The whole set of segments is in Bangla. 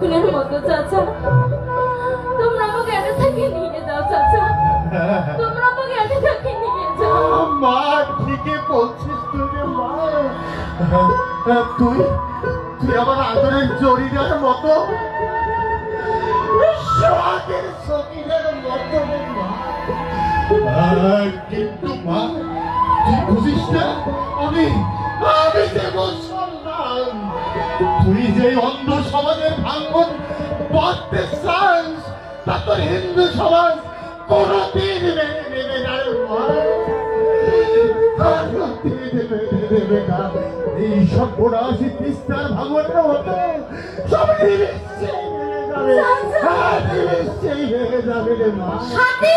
খুনের মতো চাচা। তোমরা আমাকে এনে থেকে নিয়ে যাও চাচা। তোমরা আমাকে এনে থেকে নিয়ে যাও। মা ঠিকই বলছিস তুই মা। তুই তুই আমার আদরের জরিনার মতো। সোহাগের সকিনের মতো মা। কিন্তু মা তুই বুঝিস না আমি আমি যে তুই যে অন্ধ সমাজের ভাঙন বাঁধতে চাস তা তোর হিন্দু সমাজ কোনদিন মেনে নেবে না এই সব বড়াশি তিস্তার ভাঙনের মতো সব মেনে যাবে। নিশ্চয়ই মেনে যাবে রে মা সাথী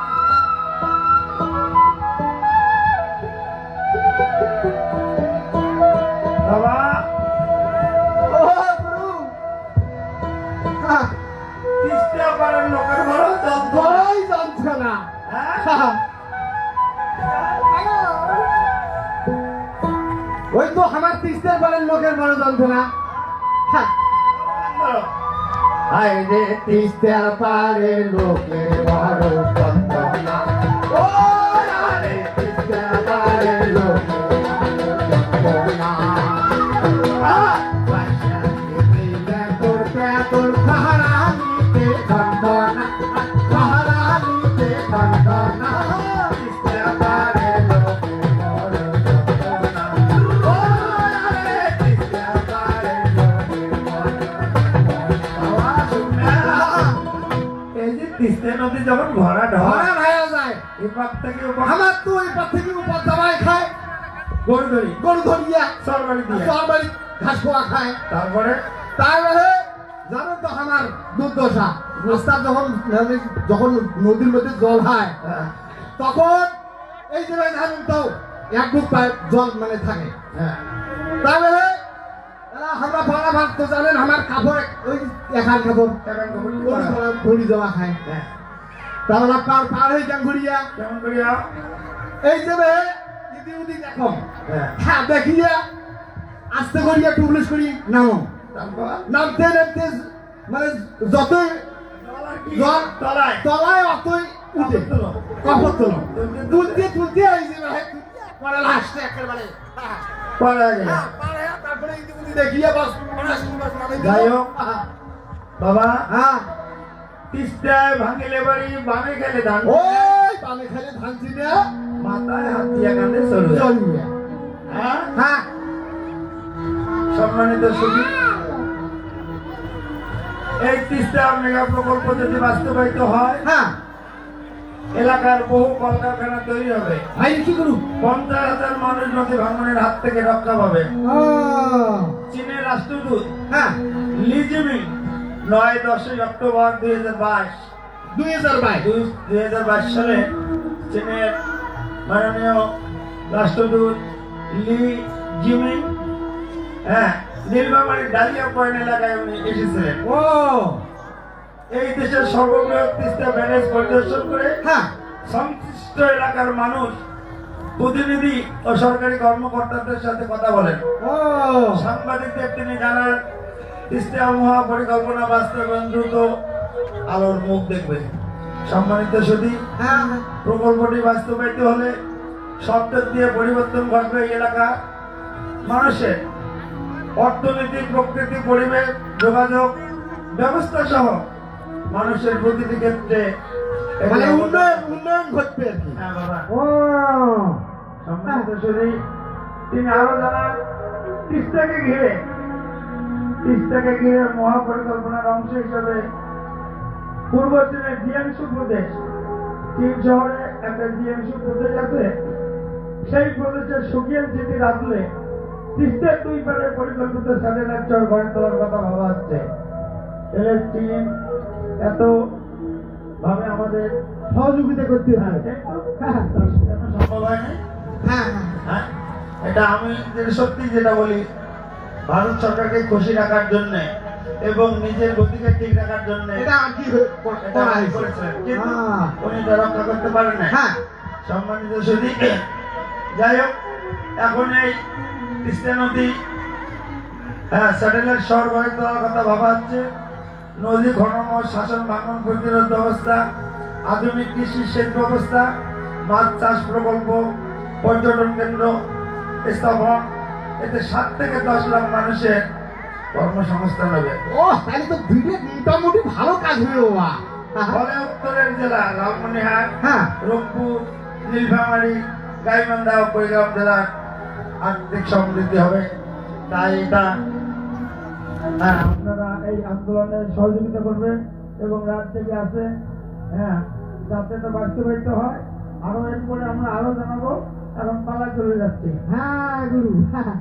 তিস্তার পারে লোকের বড় নদী যখন ভরা ভরা ভাইয়া যায়। এপার থেকে আমার তো ওই পার থেকে উপর দাবাই খায়। গরু ধরি গরু ধরিয়া সরবারি দিয়ে। সরবাড়ি ঘাস পোয়া খায়। তারপরে? তারপরে জানো তো আমার দুর্দশা। রাস্তা যখন যখন নদীর মধ্যে জল হয় হ্যাঁ, তখন এই যে জানেন তো এক বুক জল মানে থাকে। হ্যাঁ, এরা আমরা ভাড়া ভাগ তো জানেন আমার কাপড় ওই এখান কাপড়? ঘড়ি জমা খায়। তারপরে পার পার হয়ে যান ঘুরিয়া কেমন করিয়া এই যে বে, ইদি উদি দেখো হ্যাঁ, দেখিয়া আস্তে করিয়া টুবলিশ করি নামো। নামতে নামতে মানে যতই জল তলায়। তলায় অতই উঠে। কাপড় তোলো। তুলতে তুলতে এই যে পরে লাস্টে একেবারে পরে তারপরে দেখিয়া বাস যাই হোক। বাবা। হ্যাঁ তিস্তায় ভাঙিলে বাড়ি বামে খেলে ধান ওই! পানি খালি ধানছি না মাথায় হাত দিয়া কাঁদে চলে হ্যাঁ? হ্যাঁ। সম্মানিত সুদী এই তিস্তা মেগা প্রকল্প যদি বাস্তবায়িত হয়। হ্যাঁ। এলাকার বহু কলকারখানা তৈরি হবে। ভাই কি করু পঞ্চাশ হাজার মানুষ নদী ভাঙনের হাত থেকে রক্ষা পাবে। চীনের রাষ্ট্রদূত হ্যাঁ। লিজিমিং নয় দশই অক্টোবর দুই হাজার বাইশ। দুই হাজার বাইশ? দুই হাজার বাইশ সালে চীনের মাননীয় রাষ্ট্রদূত লি জিমিং হ্যাঁ নীলমামারী ডালিয়া পয়েন্ট এলাকায় উনি এসেছিলেন। ও! এই দেশের সর্ববৃহৎ তিস্তা ব্যারেজ পরিদর্শন করে হ্যাঁ। সংশ্লিষ্ট এলাকার মানুষ প্রতিনিধি ও সরকারি কর্মকর্তাদের সাথে কথা বলেন। ও! সাংবাদিকদের তিনি জানান তিস্তা আবহাওয়া পরিকল্পনা বাস্তবায়ন দ্রুত আলোর মুখ দেখবে। সম্মানিত সুদী হ্যাঁ প্রকল্পটি বাস্তবায়িত হলে সব দিক দিয়ে পরিবর্তন ঘটবে এই এলাকা। মানুষের অর্থনীতি প্রকৃতি পরিবেশ যোগাযোগ ব্যবস্থা সহ মানুষের প্রতিটি ক্ষেত্রে মানে উন্নয়ন উন্নয়ন ঘটবে আর কি। হ্যাঁ সম্মানিত সুদী তিনি আরও জানান তিস্তাকে ঘিরে তিস্তাকে ঘিরে মহাপরিকল্পনার অংশ হিসেবে পূর্ব চীনের জিয়াংশু প্রদেশ চীন শহরে একটা জিয়াংশু প্রদেশ আছে। সেই প্রদেশের সুকিয়ান সিটি রাখলে তিস্তার দুই পারে পরিকল্পিত স্যাটেলাইট চর গড়ে তোলার কথা ভাবা হচ্ছে। তাহলে চীন এত ভাবে আমাদের সহযোগিতা করতে হ্যাঁ, সম্ভব হয় না এটা আমি সত্যি যেটা বলি ভারত সরকারকে খুশি রাখার জন্য এবং নিজের গতিকে ঠিক রাখার জন্য এটা কি এটা উনি তো রক্ষা করতে পারেন না হ্যাঁ। সম্মানিত সুদী যাই হোক এখন এই তিস্তা নদী হ্যাঁ স্যাটেলাইট শহর গড়ে তোলার কথা ভাবা হচ্ছে। নদী খনন ও শাসন ভাঙন প্রতিরোধ ব্যবস্থা আধুনিক কৃষি সেচ ব্যবস্থা মাছ চাষ প্রকল্প পর্যটন কেন্দ্র স্থাপন এতে সাত থেকে দশ লাখ মানুষের কর্মসংস্থান হবে। ও তাহলে তো ভিডিও মোটামুটি ভালো কাজ হলো বাবা। ফলে উত্তরের জেলা লালমনিহাট হ্যাঁ। রংপুর নীলফামারী গাইবান্ধা ও কুড়িগ্রাম জেলার আর্থিক সমৃদ্ধি হবে। তাই এটা হ্যাঁ আপনারা এই আন্দোলনে সহযোগিতা করবেন এবং রাত থেকে আসে হ্যাঁ যাতে এটা বাস্তবায়িত হয়। আরও এরপরে আমরা আরও জানাব কারণ পালা চলে যাচ্ছে। হ্যাঁ গুরু হ্যাঁ।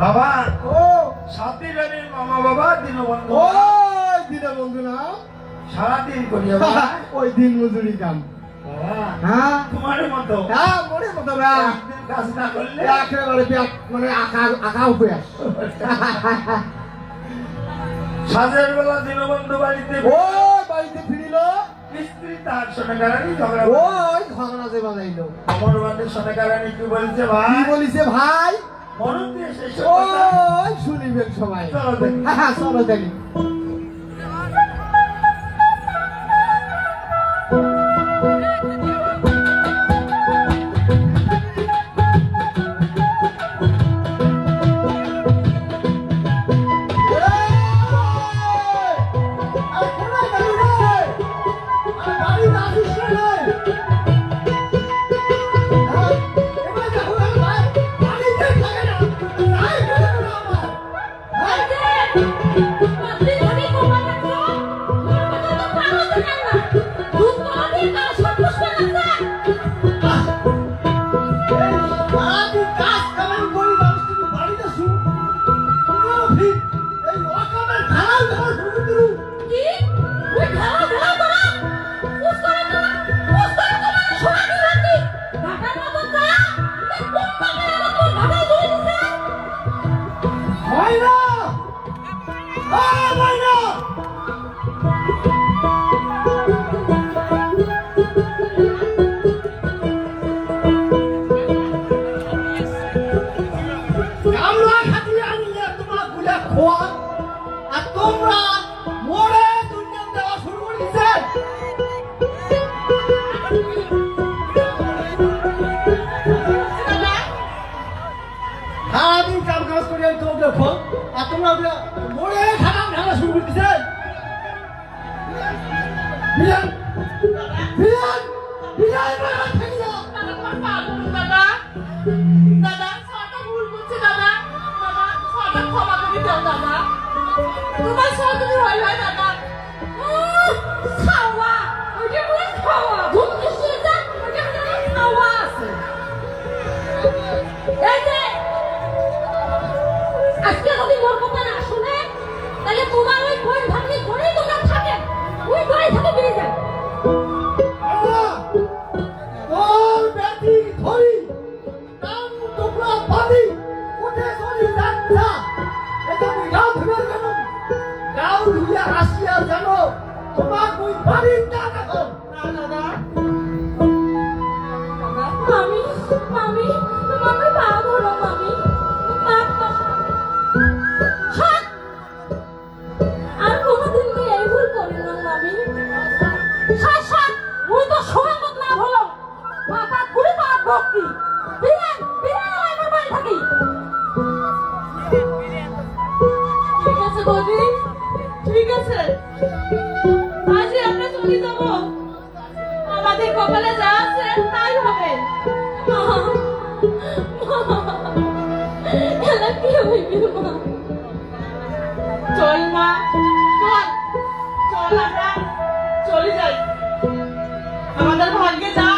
বাবা ও। সাথী রানীর মামা বাবা দীনবন্ধু। ওই দিনে বন্ধু না সারাদিন করিয়া ওই দিন মজুরি কাম। হ্যাঁ। তোমার মতো। হ্যাঁ মনে মতো কাজ না করলে। একেবারে মানে আঁকা আঁকা উপরে সাজের বেলা দীনবন্ধু বাড়িতে ও বাড়িতে ফিরিল। স্ত্রী তার সঙ্গে ঝগড়া ওই ঘটনা যে বাজাইলো। আমার বাড়ির সঙ্গে কি বলছে কি ভাই বলিছে ভাই? মরণ দিয়ে শেষ শুনিবেন সবাই। চলো দেখি। হ্যাঁ হ্যাঁ চলো দেখি। Oh, จัดนะรู้ไหมชอบที่หอยหอยจัดนะข่าวว่ะเอาที่มึงข่าวอะ রাশিয়া জানো তোমার ওই বাড়ির না এখন না। কপালে যা আছে, তাই হবে। চল মা, চল। চল আমরা চলে যাই। আমাদের ভাগ্যে যা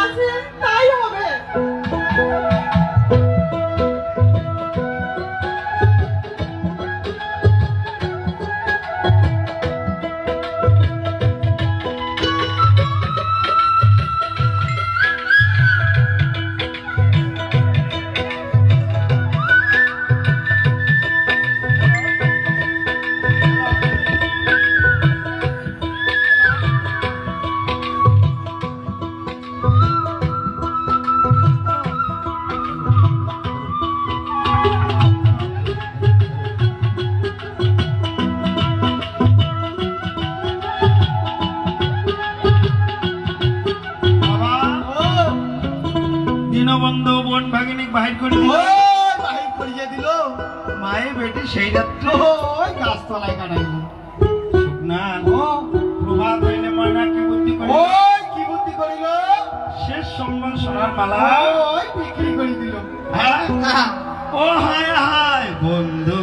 সেই রাত্র ওই গাছতলায় না প্রভাত হইলে ময়না কি বুদ্ধি করিল? ওই কি বুদ্ধি করিল? শেষ সম্মান সোনার মালা ওই বিক্রি করে দিল। হ্যাঁ? হ্যাঁ। ও হায় হায় বন্ধুর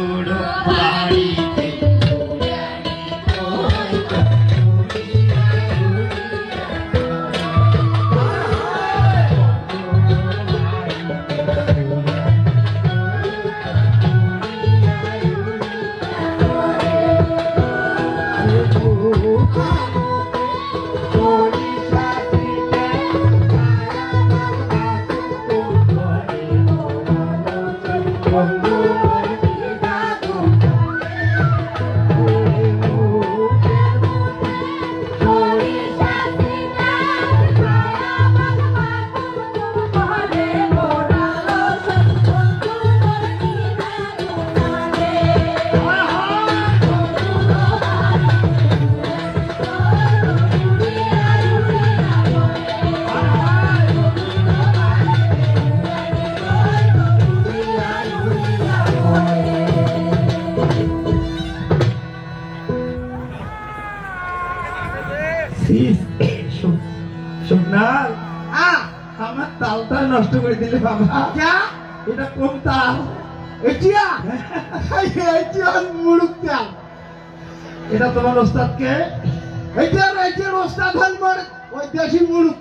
সোনার নষ্ট করে দিলে বাবা। এটা কোন তাল? এটিয়া? এটা তোমার ওস্তাদকে ওস্তাদ হল মোর ওই দেশি মুরুক।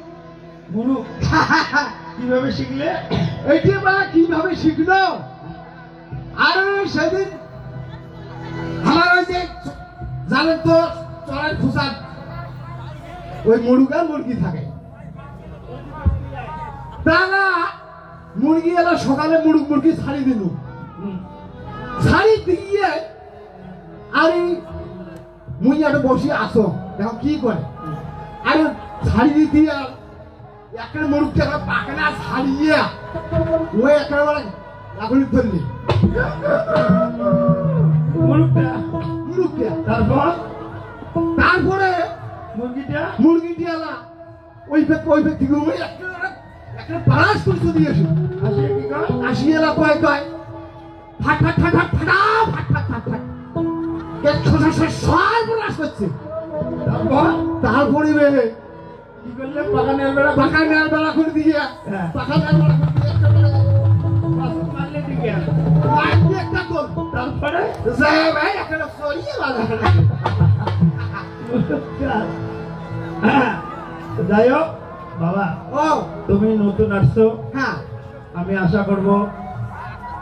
গুরু কীভাবে শিখলে? এটি বা কীভাবে শিখলো? আর সেদিন আমার ওই যে জানেন তো চড়াই খুসার ওই মুরগা মুরগি থাকে। তারা মুরগি এলা সকালে মুরগ মুরগি ছাড়ি দিল। ছাড়ি দিয়ে আর মুই একটা বসে আসো। দেখো কি করে। আরে ছাড়ি দিয়ে একটা মুরগকে একটা পাকনা ছাড়িয়ে ওই একেবারে লাগুলি ধরলি। তারপর? তারপরে মুরগিটা? মুরগিটি এলা ওই ব্যক্তি ওই ব্যক্তি একটা পারাস করে দিয়েছে আসে এলা কয় কয়? ফাট ফাট ফাট ফাট ফাটা ফাট ফাট ফাট ফাট। সর্বনাশ করছে? কি করলে? বাগানের বেড়া পাকা নেয়ার করে দিয়ে। করে মারলে দিকে একটা তারপরে? যায় ভাই সরিয়ে বাজা হ্যাঁ, যাই হোক বাবা। ও। তুমি নতুন আসছো। হ্যাঁ। আমি আশা করব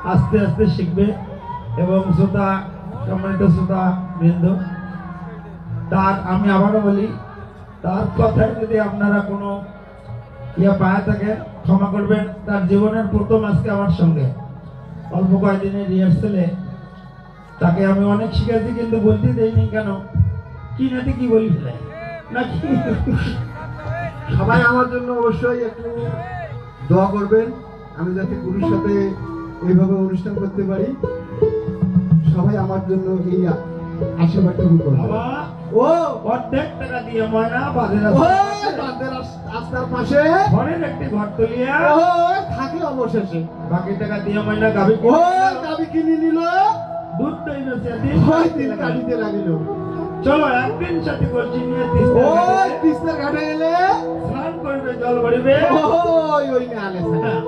আস্তে আস্তে শিখবে এবং শ্রোতা সম্মানিত শ্রোতা বৃন্দ তার আমি আবারও বলি তার কথায় যদি আপনারা কোনো ইয়ে পায় থাকেন ক্ষমা করবেন। তার জীবনের প্রথম আজকে আমার সঙ্গে। অল্প কয়েকদিনের রিহার্সেলে তাকে আমি অনেক শিখেছি কিন্তু বলতে দেয়নি কেন? কি নাতে কি বলি নাকি? সবাই আমার জন্য অবশ্যই একটু দোয়া করবেন। আমি যাতে গুরুর সাথে এইভাবে অনুষ্ঠান করতে পারি। সবাই আমার জন্য এই আশীর্বাদটা করবেন ও অর্ধেক টাকা দিয়ে ময়না বাজারে রাস্তার পাশে। ঘরের একটি ঘর তুলিয়া ওই থাকে অবশেষে। বাকি টাকা দিয়ে ময়না গাবি ওই দাবি কিনে নিল। দুধ দই বেচে দিন দিন কাটিতে লাগিল। চলো একদিন সাথে বলছি নিয়ে তিস্তার ওই ঘাটে তিস্তার ঘাটে এলে স্নান করবে জল ভরিবে ওই ওই না আলে হ্যাঁ,